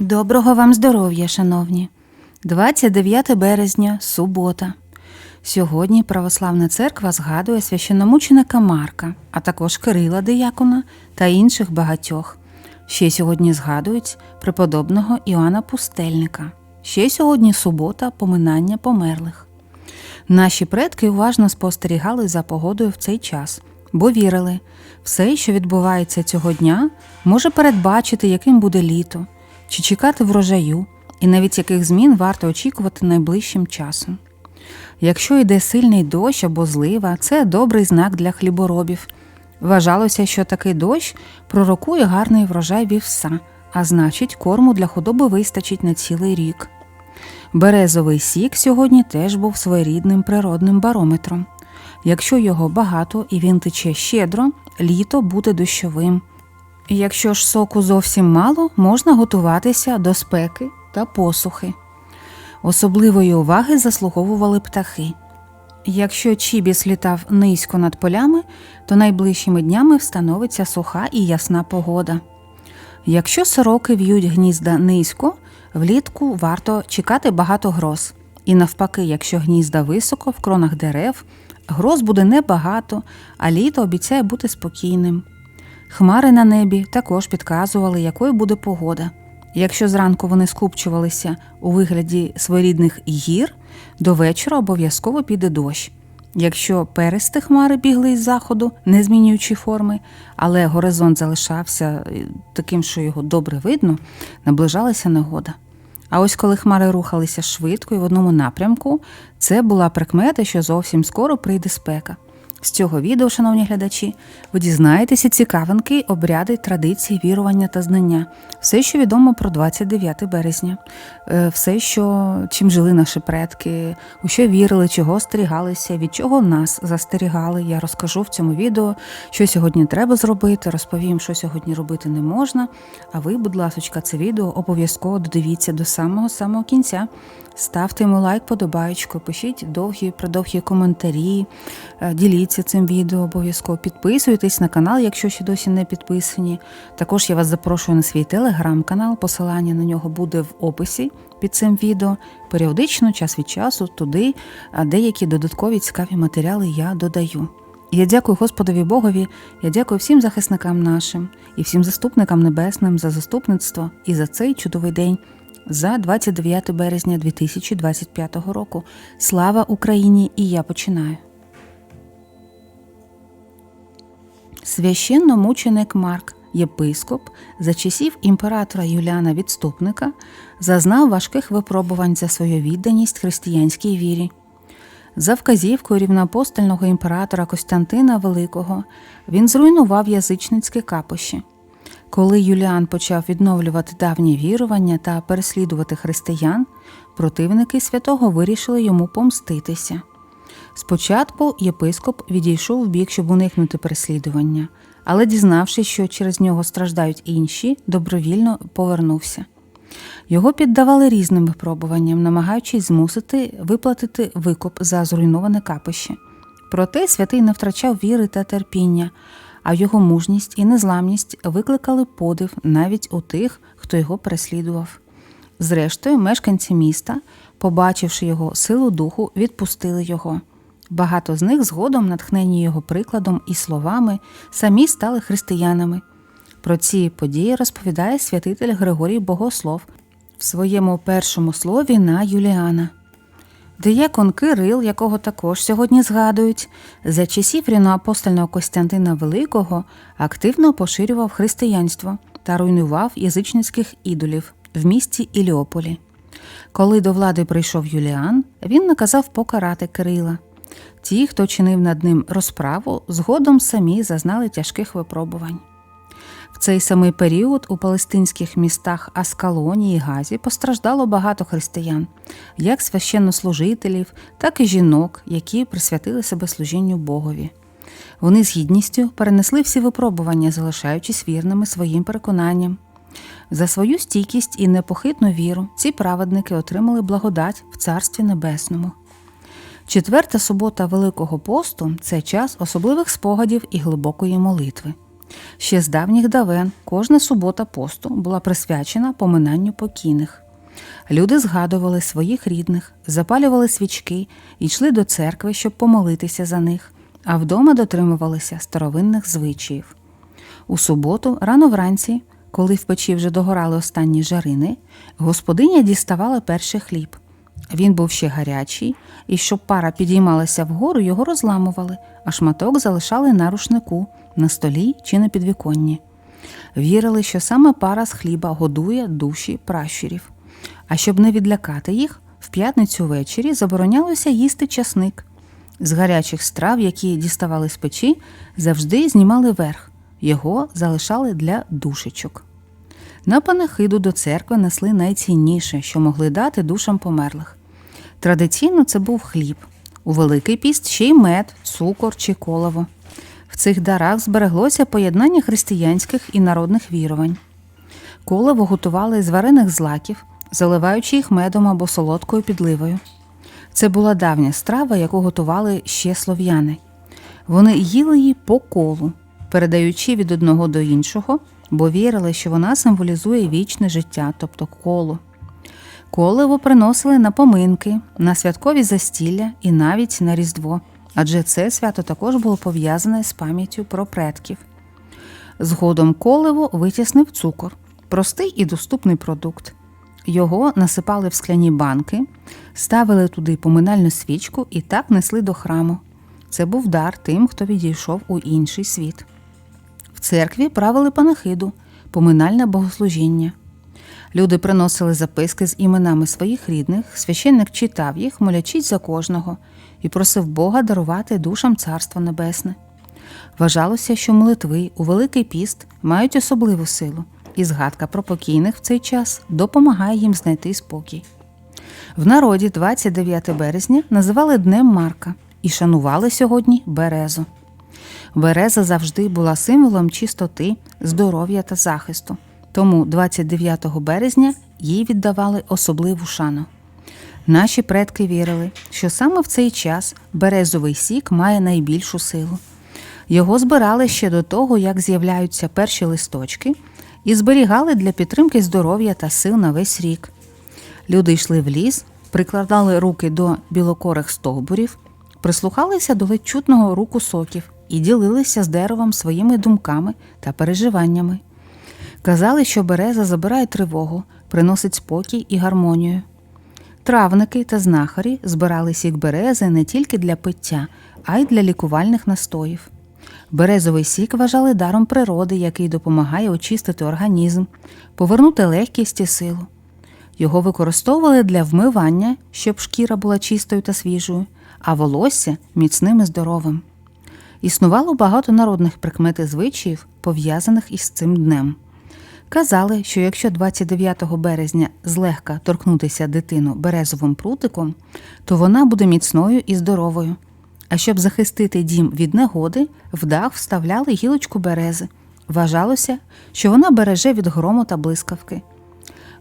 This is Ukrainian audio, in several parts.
Доброго вам здоров'я, шановні. 29 березня, субота. Сьогодні Православна церква згадує священномученика Марка, а також Кирила Диякона та інших багатьох. Ще сьогодні згадують преподобного Іоанна Пустельника. Ще сьогодні субота, поминання померлих. Наші предки уважно спостерігали за погодою в цей час, бо вірили, все, що відбувається цього дня, може передбачити, яким буде літо, чи чекати врожаю, і навіть яких змін варто очікувати найближчим часом. Якщо йде сильний дощ або злива, це добрий знак для хліборобів. Вважалося, що такий дощ пророкує гарний врожай вівса, а значить, корму для худоби вистачить на цілий рік. Березовий сік сьогодні теж був своєрідним природним барометром. Якщо його багато і він тече щедро, літо буде дощовим. Якщо ж соку зовсім мало, можна готуватися до спеки та посухи. Особливої уваги заслуговували птахи. Якщо чібіс літав низько над полями, то найближчими днями встановиться суха і ясна погода. Якщо сороки в'ють гнізда низько, влітку варто чекати багато гроз. І навпаки, якщо гнізда високо в кронах дерев, гроз буде небагато, а літо обіцяє бути спокійним. Хмари на небі також підказували, якою буде погода. Якщо зранку вони скупчувалися у вигляді своєрідних гір, до вечора обов'язково піде дощ. Якщо перисти хмари бігли із заходу, не змінюючи форми, але горизонт залишався е, таким, що його добре видно, наближалася негода. А ось коли хмари рухалися швидко і в одному напрямку, це була прикмета, що зовсім скоро прийде спека. З цього відео, шановні глядачі, ви дізнаєтеся цікавинки, обряди, традиції, вірування та знання, все, що відомо про 29 березня, е, все, що чим жили наші предки, у що вірили, чого остерігалися, від чого нас застерігали. Я розкажу в цьому відео, що сьогодні треба зробити, розповім, що сьогодні робити не можна. А ви, будь ласка, це відео обов'язково додивіться до самого самого кінця. Ставте йому лайк, подобаєчку, пишіть довгі, продовгі коментарі, діліться цим відео, обов'язково підписуйтесь на канал, якщо ще досі не підписані. Також я вас запрошую на свій телеграм-канал, посилання на нього буде в описі під цим відео. Періодично, час від часу, туди деякі додаткові цікаві матеріали я додаю. Я дякую Господові Богові, я дякую всім захисникам нашим і всім заступникам небесним за заступництво і за цей чудовий день за 29 березня 2025 року. Слава Україні! І я починаю. Священномученик Марк, єпископ, за часів імператора Юліана Відступника, зазнав важких випробувань за свою відданість християнській вірі. За вказівкою рівноапостольного імператора Костянтина Великого він зруйнував язичницьке капище. Коли Юліан почав відновлювати давні вірування та переслідувати християн, противники святого вирішили йому помститися. Спочатку єпископ відійшов в бік, щоб уникнути переслідування, але, дізнавшись, що через нього страждають інші, добровільно повернувся. Його піддавали різним випробуванням, намагаючись змусити виплатити викуп за зруйноване капище. Проте святий не втрачав віри та терпіння, а його мужність і незламність викликали подив навіть у тих, хто його переслідував. Зрештою, мешканці міста, побачивши його силу духу, відпустили його. Багато з них згодом, натхнені його прикладом і словами, самі стали християнами. Про ці події розповідає святитель Григорій Богослов в своєму першому слові на Юліана. Диякон Кирил, якого також сьогодні згадують, за часів рівноапостольного Костянтина Великого активно поширював християнство та руйнував язичницьких ідолів в місті Іліополі. Коли до влади прийшов Юліан, він наказав покарати Кирила. Ті, хто чинив над ним розправу, згодом самі зазнали тяжких випробувань. В цей самий період у палестинських містах Аскалоні і Газі постраждало багато християн, як священнослужителів, так і жінок, які присвятили себе служінню Богові. Вони з гідністю перенесли всі випробування, залишаючись вірними своїм переконанням. За свою стійкість і непохитну віру ці праведники отримали благодать в Царстві Небесному. Четверта субота Великого посту це час особливих спогадів і глибокої молитви. Ще з давніх давен кожна субота посту була присвячена поминанню покійних. Люди згадували своїх рідних, запалювали свічки йшли до церкви, щоб помолитися за них, а вдома дотримувалися старовинних звичаїв. У суботу, рано вранці, коли в печі вже догорали останні жарини, господиня діставала перший хліб. Він був ще гарячий, і щоб пара підіймалася вгору, його розламували, а шматок залишали на рушнику, на столі чи на підвіконні. Вірили, що саме пара з хліба годує душі пращурів. А щоб не відлякати їх, в п'ятницю ввечері заборонялося їсти часник. З гарячих страв, які діставали з печі, завжди знімали верх, його залишали для душечок. На панахиду до церкви несли найцінніше, що могли дати душам померлих. Традиційно це був хліб, у Великий піст ще й мед, цукор чи колово. В цих дарах збереглося поєднання християнських і народних вірувань. Колево готували з варених злаків, заливаючи їх медом або солодкою підливою. Це була давня страва, яку готували ще слов'яни. Вони їли її по колу, передаючи від одного до іншого, бо вірили, що вона символізує вічне життя, тобто коло. Колево приносили на поминки, на святкові застілля і навіть на Різдво, адже це свято також було пов'язане з пам'яттю про предків. Згодом колево витіснив цукор, простий і доступний продукт. Його насипали в скляні банки, ставили туди поминальну свічку і так несли до храму. Це був дар тим, хто відійшов у інший світ. Церкві правили панахиду, поминальне богослужіння. Люди приносили записки з іменами своїх рідних, священник читав їх, молячись за кожного, і просив Бога дарувати душам Царство Небесне. Вважалося, що молитви у Великий піст мають особливу силу, і згадка про покійних в цей час допомагає їм знайти спокій. В народі 29 березня називали Днем Марка і шанували сьогодні березу. Береза завжди була символом чистоти, здоров'я та захисту, тому 29 березня їй віддавали особливу шану. Наші предки вірили, що саме в цей час березовий сік має найбільшу силу. Його збирали ще до того, як з'являються перші листочки, і зберігали для підтримки здоров'я та сил на весь рік. Люди йшли в ліс, прикладали руки до білокорих стовбурів, прислухалися до ледь чутного руку соків і ділилися з деревом своїми думками та переживаннями. Казали, що береза забирає тривогу, приносить спокій і гармонію. Травники та знахарі збирали сік берези не тільки для пиття, а й для лікувальних настоїв. Березовий сік вважали даром природи, який допомагає очистити організм, повернути легкість і силу. Його використовували для вмивання, щоб шкіра була чистою та свіжою, а волосся міцним і здоровим. Існувало багато народних прикмет і звичаїв, пов'язаних із цим днем. Казали, що якщо 29 березня злегка торкнутися дитину березовим прутиком, то вона буде міцною і здоровою. А щоб захистити дім від негоди, в дах вставляли гілочку берези. Вважалося, що вона береже від грому та блискавки.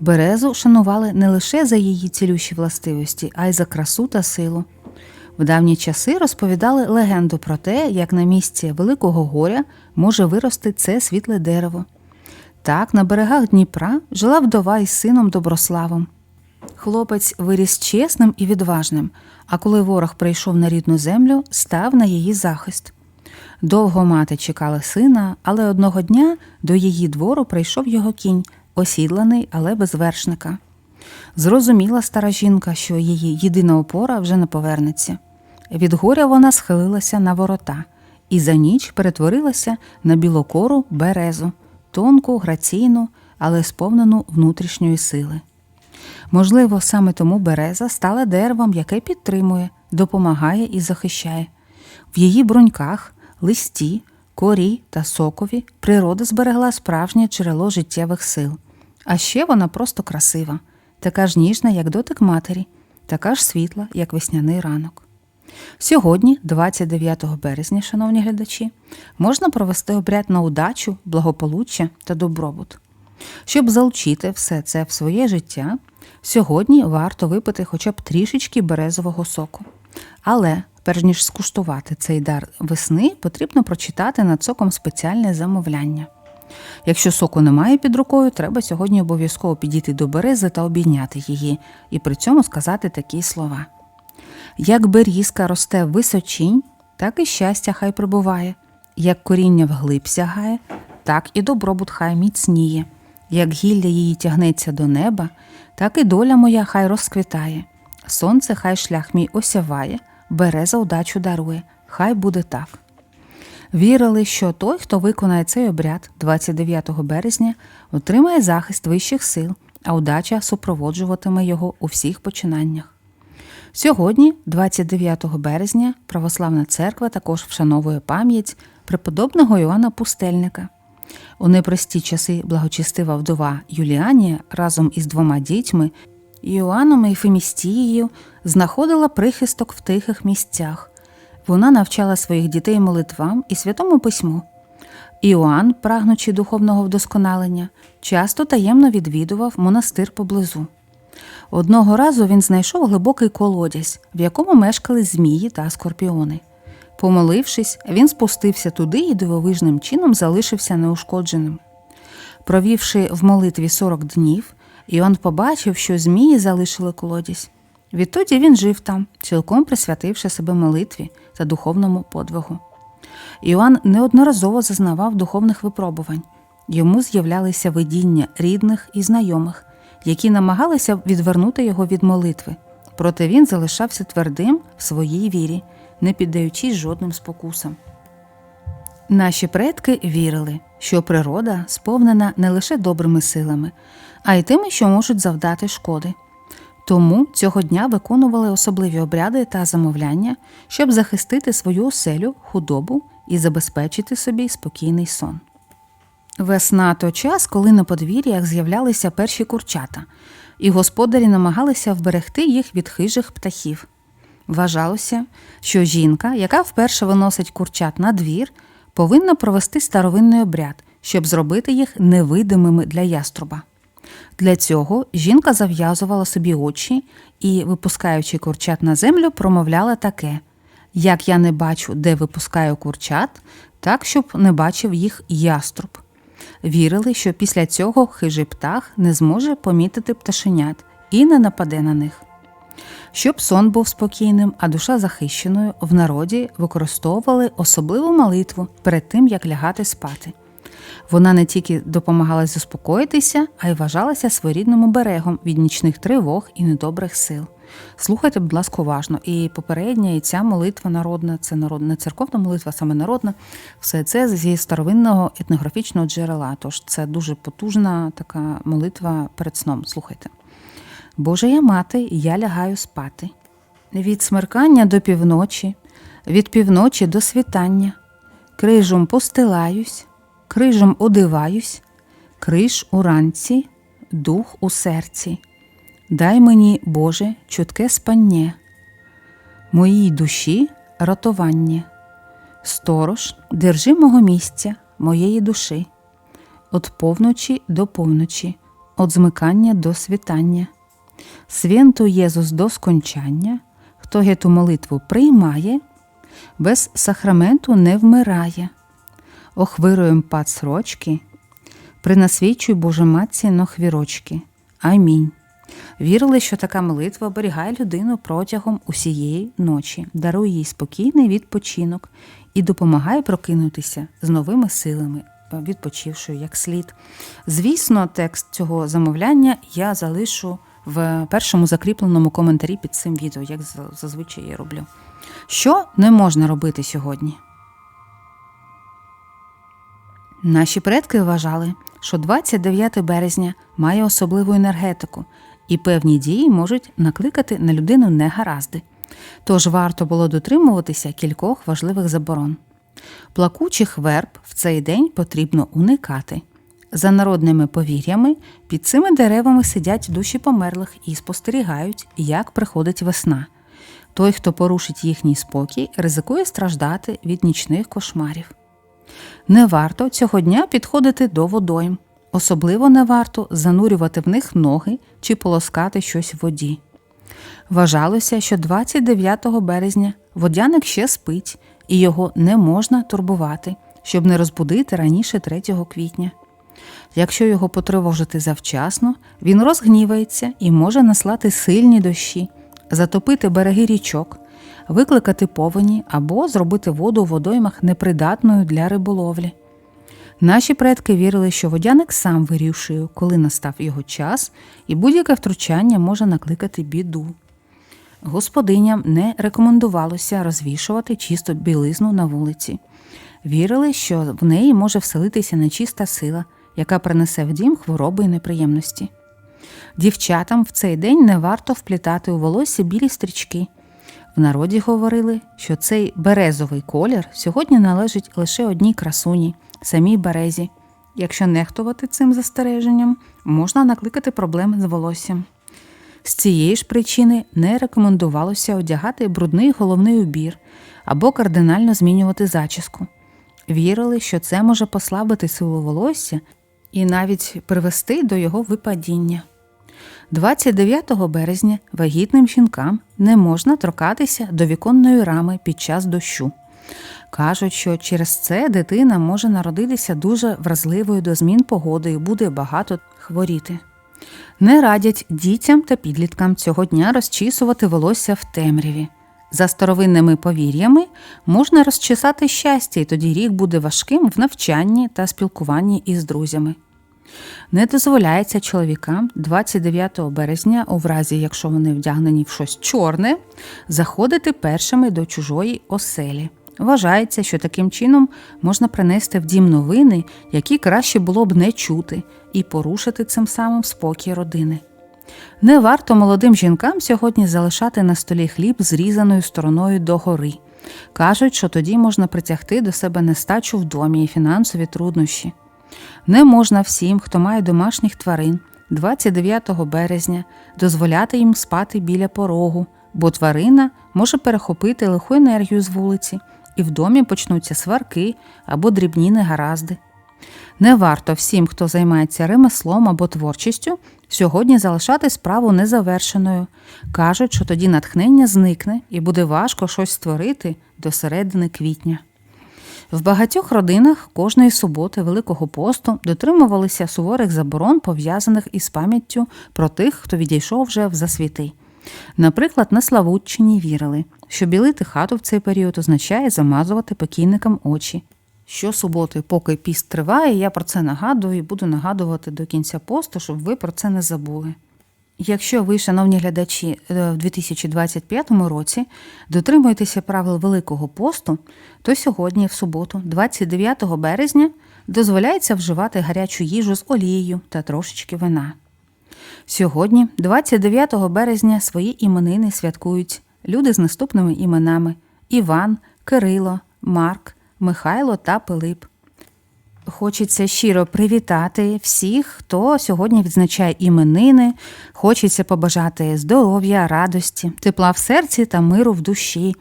Березу шанували не лише за її цілющі властивості, а й за красу та силу. В давні часи розповідали легенду про те, як на місці Великого горя може вирости це світле дерево. Так, на берегах Дніпра жила вдова із сином Доброславом. Хлопець виріс чесним і відважним, а коли ворог прийшов на рідну землю, став на її захист. Довго мати чекала сина, але одного дня до її двору прийшов його кінь, осідланий, але без вершника. Зрозуміла стара жінка, що її єдина опора вже не повернеться. Від горя вона схилилася на ворота і за ніч перетворилася на білокору березу, тонку, граційну, але сповнену внутрішньої сили. Можливо, саме тому береза стала деревом, яке підтримує, допомагає і захищає. В її бруньках, листі, корі та сокові природа зберегла справжнє джерело життєвих сил. А ще вона просто красива, така ж ніжна, як дотик матері, така ж світла, як весняний ранок. Сьогодні, 29 березня, шановні глядачі, можна провести обряд на удачу, благополуччя та добробут. Щоб залучити все це в своє життя, сьогодні варто випити хоча б трішечки березового соку. Але Перш ніж скуштувати цей дар весни, потрібно прочитати над соком спеціальне замовляння. Якщо соку немає під рукою, треба сьогодні обов'язково підійти до берези та обійняти її, і при цьому сказати такі слова. Як берізка росте височінь, так і щастя хай прибуває, як коріння вглиб сягає, так і добробут хай міцніє, як гілля її тягнеться до неба, так і доля моя хай розквітає. Сонце хай шлях мій осяває, береза удачу дарує, хай буде так. Вірили, що той, хто виконає цей обряд 29 березня, отримає захист вищих сил, а удача супроводжуватиме його у всіх починаннях. Сьогодні, 29 березня, Православна церква також вшановує пам'ять преподобного Іоанна Пустельника. У непрості часи благочестива вдова Юліанія разом із двома дітьми Іоанном і Фемістією знаходила прихисток в тихих місцях. Вона навчала своїх дітей молитвам і святому письму. Іоанн, прагнучи духовного вдосконалення, часто таємно відвідував монастир поблизу. Одного разу він знайшов глибокий колодязь, в якому мешкали змії та скорпіони. Помолившись, він спустився туди і дивовижним чином залишився неушкодженим. Провівши в молитві 40 днів, Іоанн побачив, що змії залишили колодязь. Відтоді він жив там, цілком присвятивши себе молитві та духовному подвигу. Іоанн неодноразово зазнавав духовних випробувань. Йому з'являлися видіння рідних і знайомих, які намагалися відвернути його від молитви. Проте він залишався твердим в своїй вірі, не піддаючись жодним спокусам. Наші предки вірили, що природа сповнена не лише добрими силами, а й тими, що можуть завдати шкоди. Тому цього дня виконували особливі обряди та замовляння, щоб захистити свою оселю, худобу і забезпечити собі спокійний сон. Весна то час, коли на подвір'ях з'являлися перші курчата, і господарі намагалися вберегти їх від хижих птахів. Вважалося, що жінка, яка вперше виносить курчат на двір, повинна провести старовинний обряд, щоб зробити їх невидимими для яструба. Для цього жінка зав'язувала собі очі і, випускаючи курчат на землю, промовляла таке: Як я не бачу, де випускаю курчат, так, щоб не бачив їх яструб. Вірили, що після цього хижий птах не зможе помітити пташенят і не нападе на них. Щоб сон був спокійним, а душа захищеною, в народі використовували особливу молитву перед тим, як лягати спати. Вона не тільки допомагала заспокоїтися, а й вважалася своєрідним оберегом від нічних тривог і недобрих сил. Слухайте, будь ласка, уважно. І попередня, і ця молитва народна, це народна церковна молитва, саме народна. Все це зі старовинного етнографічного джерела. Тож це дуже потужна така молитва перед сном. Слухайте. Боже я мати, я лягаю спати. Від смеркання до півночі, від півночі до світання, крижом постилаюсь, крижом одиваюсь, криж уранці, дух у серці. Дай мені, Боже, чутке спання, моїй душі ратування. Сторож, держи мого місця, моєї душі, От повночі до повночі, от змикання до світання. Святу Єзус до скончання, хто гету молитву приймає, без сахраменту не вмирає. Охвируєм пад срочки, принасвічуй Боже Матці нохвірочки. Амінь. Вірили, що така молитва оберігає людину протягом усієї ночі, дарує їй спокійний відпочинок і допомагає прокинутися з новими силами, відпочивши як слід. Звісно, текст цього замовляння я залишу в першому закріпленому коментарі під цим відео, як зазвичай я роблю. Що не можна робити сьогодні? Наші предки вважали, що 29 березня має особливу енергетику, і певні дії можуть накликати на людину негаразди. Тож варто було дотримуватися кількох важливих заборон. Плакучих верб в цей день потрібно уникати. За народними повір'ями, під цими деревами сидять душі померлих і спостерігають, як приходить весна. Той, хто порушить їхній спокій, ризикує страждати від нічних кошмарів. Не варто цього дня підходити до водойм, особливо не варто занурювати в них ноги чи полоскати щось в воді. Вважалося, що 29 березня водяник ще спить, і його не можна турбувати, щоб не розбудити раніше 3 квітня. Якщо його потривожити завчасно, він розгнівається і може наслати сильні дощі, затопити береги річок, викликати повені або зробити воду у водоймах непридатною для риболовлі. Наші предки вірили, що водяник сам вирішує, коли настав його час, і будь-яке втручання може накликати біду. Господиням не рекомендувалося розвішувати чисту білизну на вулиці. Вірили, що в неї може вселитися нечиста сила, яка принесе в дім хвороби і неприємності. Дівчатам в цей день не варто вплітати у волосся білі стрічки. В народі говорили, що цей березовий колір сьогодні належить лише одній красуні, самій березі. Якщо нехтувати цим застереженням, можна накликати проблеми з волоссям. З цієї ж причини не рекомендувалося одягати брудний головний убір або кардинально змінювати зачіску. Вірили, що це може послабити силу волосся і навіть привести до його випадіння. 29 березня вагітним жінкам не можна торкатися до віконної рами під час дощу. Кажуть, що через це дитина може народитися дуже вразливою до змін погоди і буде багато хворіти. Не радять дітям та підліткам цього дня розчісувати волосся в темряві. За старовинними повір'ями можна розчесати щастя, і тоді рік буде важким в навчанні та спілкуванні із друзями. Не дозволяється чоловікам 29 березня, у разі якщо вони вдягнені в щось чорне, заходити першими до чужої оселі. Вважається, що таким чином можна принести в дім новини, які краще було б не чути, і порушити цим самим спокій родини. Не варто молодим жінкам сьогодні залишати на столі хліб зрізаною стороною догори. Кажуть, що тоді можна притягти до себе нестачу в домі і фінансові труднощі. Не можна всім, хто має домашніх тварин, 29 березня дозволяти їм спати біля порогу, бо тварина може перехопити лиху енергію з вулиці, і в домі почнуться сварки або дрібні негаразди. Не варто всім, хто займається ремеслом або творчістю, сьогодні залишати справу незавершеною. Кажуть, що тоді натхнення зникне і буде важко щось створити до середини квітня. В багатьох родинах кожної суботи Великого посту дотримувалися суворих заборон, пов'язаних із пам'яттю про тих, хто відійшов вже в засвіти. Наприклад, на Славутчині вірили, що білити хату в цей період означає замазувати покійникам очі. Щосуботи, поки піст триває, я про це нагадую і буду нагадувати до кінця посту, щоб ви про це не забули. Якщо ви, шановні глядачі, е, в 2025 році дотримуєтеся правил Великого посту, то сьогодні, в суботу, 29 березня, дозволяється вживати гарячу їжу з олією та трошечки вина. Сьогодні, 29 березня, свої іменини святкують люди з наступними іменами Іван, Кирило, Марк, Михайло та Пилип. Хочеться щиро привітати всіх, хто сьогодні відзначає іменини. Хочеться побажати здоров'я, радості, тепла в серці та миру в душі.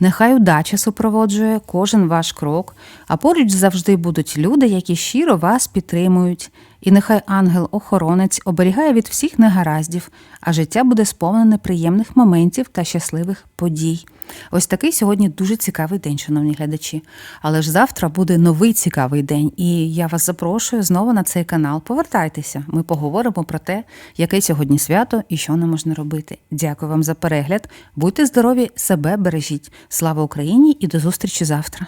Нехай удача супроводжує кожен ваш крок, а поруч завжди будуть люди, які щиро вас підтримують. І нехай ангел-охоронець оберігає від всіх негараздів, а життя буде сповнене приємних моментів та щасливих подій. Ось такий сьогодні дуже цікавий день, шановні глядачі. Але ж завтра буде новий цікавий день, і я вас запрошую знову на цей канал. Повертайтеся, ми поговоримо про те, яке свято і що не можна робити. Дякую вам за перегляд. Будьте здорові, себе бережіть. Слава Україні і до зустрічі завтра.